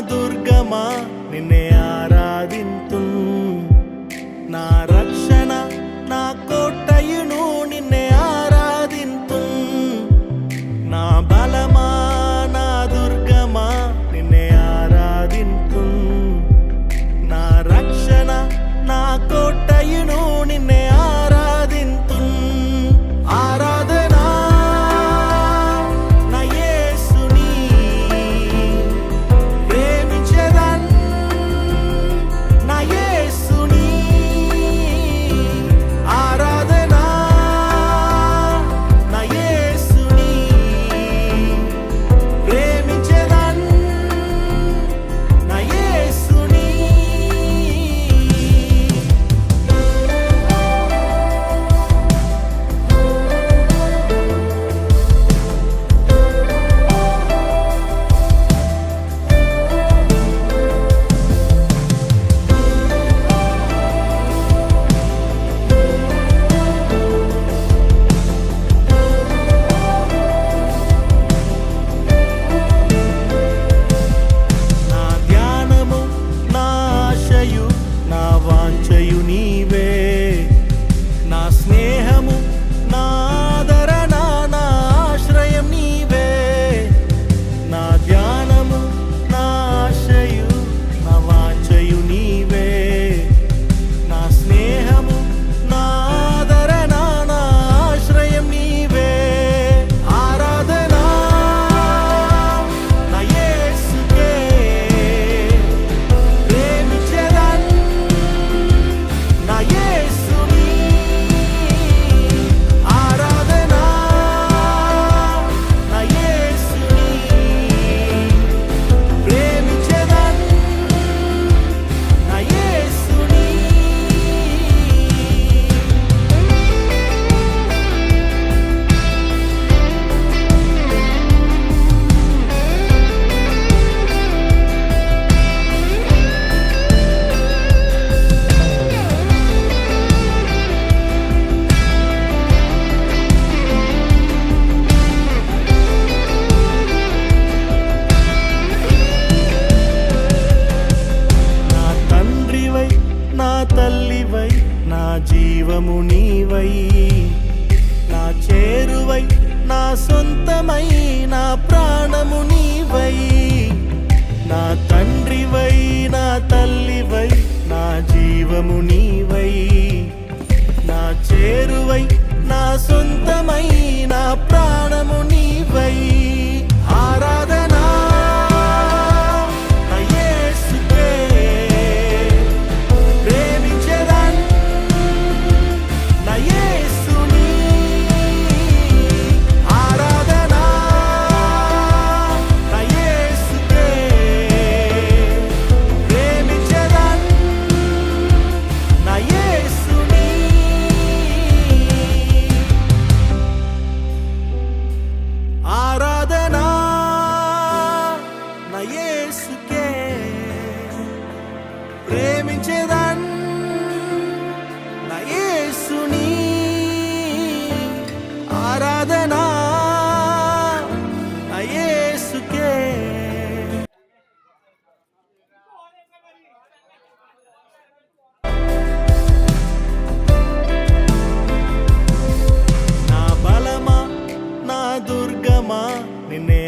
దుర్గమా నిన్నే ఆరాధింతు. నారా సొంతమై నా ప్రాణము నీవై. నా తండ్రివై నా తల్లివై నా జీవము నీవై. నా చేరువై నా సొంతమై నా ప్రాణము నీవై. ప్రేమించేదాన్ నా యేసుని ఆరాధన నా యేసుకే. నా బలమా నా దుర్గమా నిన్నే